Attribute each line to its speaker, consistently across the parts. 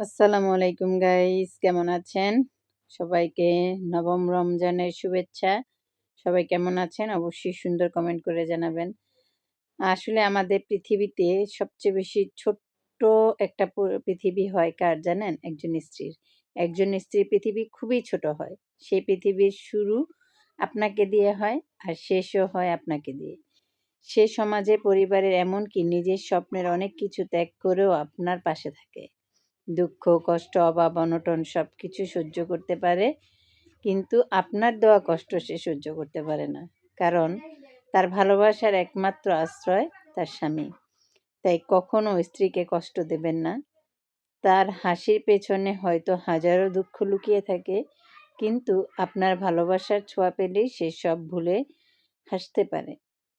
Speaker 1: আসসালামু আলাইকুম গাইস কেমন আছেন? সবাইকে নবম রমজানের শুভেচ্ছা। সবাই কেমন আছেন? অবশ্যই সুন্দর কমেন্ট করে জানাবেন। আসলে আমাদের পৃথিবীতে সবচেয়ে বেশি ছোট্ট একটা পৃথিবী হয় কার জানেন? একজন স্ত্রীর। একজন স্ত্রীর পৃথিবী খুবই ছোট হয়। সেই পৃথিবীর শুরু আপনাকে দিয়ে হয় আর শেষও হয় আপনাকে দিয়ে। সে সমাজে, পরিবারের এমনকি নিজের স্বপ্নের অনেক কিছু ত্যাগ করেও আপনার পাশে থাকে। দুঃখ, কষ্ট, অভাব, অনটন সব কিছু সহ্য করতে পারে, কিন্তু আপনার দেওয়া কষ্ট সে সহ্য করতে পারে না। কারণ তার ভালোবাসার একমাত্র আশ্রয় তার স্বামী। তাই কখনো স্ত্রীকে কষ্ট দেবেন না। তার হাসির পেছনে হয়তো হাজারো দুঃখ লুকিয়ে থাকে, কিন্তু আপনার ভালোবাসার ছোঁয়া পেলেই সে সব ভুলে হাসতে পারে।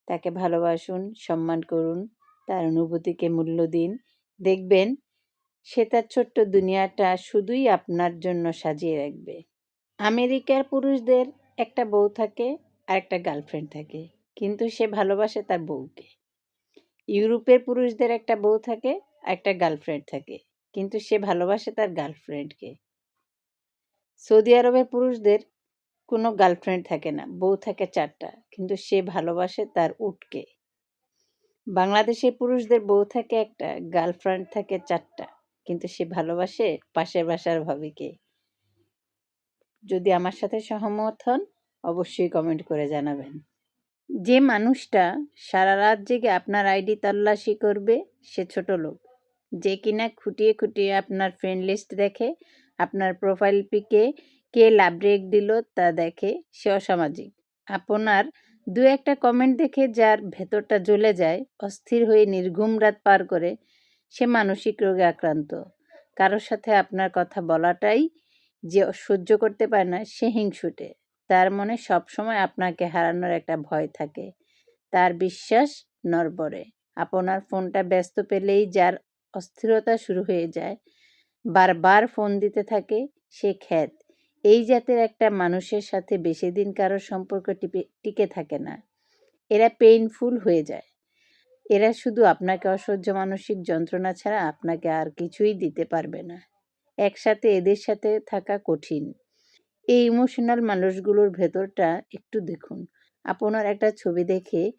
Speaker 1: তাকে ভালোবাসুন, সম্মান করুন, তার অনুভূতিকে মূল্য দিন। দেখবেন সে তার ছোট্ট দুনিয়াটা শুধুই আপনার জন্য সাজিয়ে রাখবে। আমেরিকার পুরুষদের একটা বউ থাকে আর একটা গার্লফ্রেন্ড থাকে, কিন্তু সে ভালোবাসে তার বউকে। ইউরোপের পুরুষদের একটা বউ থাকে আর একটা গার্লফ্রেন্ড থাকে, কিন্তু সে ভালোবাসে তার গার্লফ্রেন্ডকে। সৌদি আরবের পুরুষদের কোনো গার্লফ্রেন্ড থাকে না, বউ থাকে চারটা, কিন্তু সে ভালোবাসে তার উটকে। বাংলাদেশের পুরুষদের বউ থাকে একটা, গার্লফ্রেন্ড থাকে চারটা। কিন্তু সে ভালোবাসে পাশের বাসার ভাবিকে। যদি আমার সাথে সহমত হন, অবশ্যই কমেন্ট করে জানাবেন। যে মানুষটা সারা রাত জেগে আপনার আইডি তল্লাশি করবে, সে ছোট লোক। যে কিনা খুঁটিয়ে খুঁটিয়ে আপনার ফ্রেন্ড লিস্ট দেখে, আপনার প্রোফাইল পিকে কে লাভ ব্রেক দিল তা দেখে, সে অসামাজিক। আপনার দু একটা কমেন্ট দেখে যার ভেতরটা জ্বলে যায়, অস্থির হয়ে নির্ঘুম রাত পার করে সে মানসিক রোগে আক্রান্ত। কারোর সাথে আপনার কথা বলাটাই যে সহ্য করতে পারে না, সে হিংসুটে। তার মনে সবসময় আপনাকে হারানোর একটা ভয় থাকে। তার বিশ্বাস নরবরে আপনার ফোনটা ব্যস্ত পেলেই যার অস্থিরতা শুরু হয়ে যায়। বারবার ফোন দিতে থাকে, সে খ্যাত। এই জাতের একটা মানুষের সাথে বেশি দিন কারোর সম্পর্ক টিকে থাকে না। এরা পেইনফুল হয়ে যায়। এরা শুধু আপনাকে অসহ্য মানসিক যন্ত্রণা ছাড়া আপনাকে আর কিছুই দিতে পারবে না। একসাথে এদের সাথে থাকা কঠিন। এই ইমোশনাল মানুষগুলোর ভেতরটা একটু দেখুন। আপনার একটা ছবি দেখে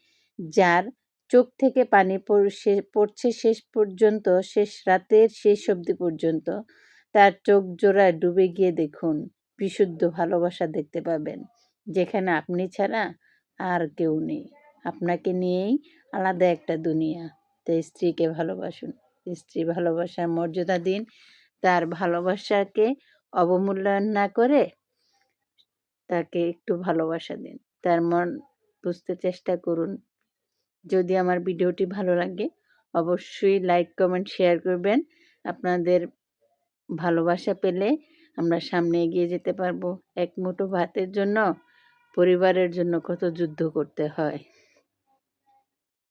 Speaker 1: যার চোখ থেকে পানি পড়- পড়ছে শেষ পর্যন্ত, শেষ রাতের শেষ অবধি পর্যন্ত, তার চোখ জোড়ায় ডুবে গিয়ে দেখুন, বিশুদ্ধ ভালোবাসা দেখতে পাবেন, যেখানে আপনি ছাড়া আর কেউ নেই। আপনাকে নিয়েই আলাদা একটা দুনিয়া। তাই স্ত্রীকে ভালোবাসুন। স্ত্রী ভালোবাসার মর্যাদা দিন। তার ভালোবাসাকে অবমূল্যায়ন না করে তাকে একটু ভালোবাসা দিন। তার মন বুঝতে চেষ্টা করুন। যদি আমার ভিডিওটি ভালো লাগে, অবশ্যই লাইক, কমেন্ট, শেয়ার করবেন। আপনাদের ভালোবাসা পেলে আমরা সামনে এগিয়ে যেতে পারব। এক মুঠো ভাতের জন্য, পরিবারের জন্য কত যুদ্ধ করতে হয়।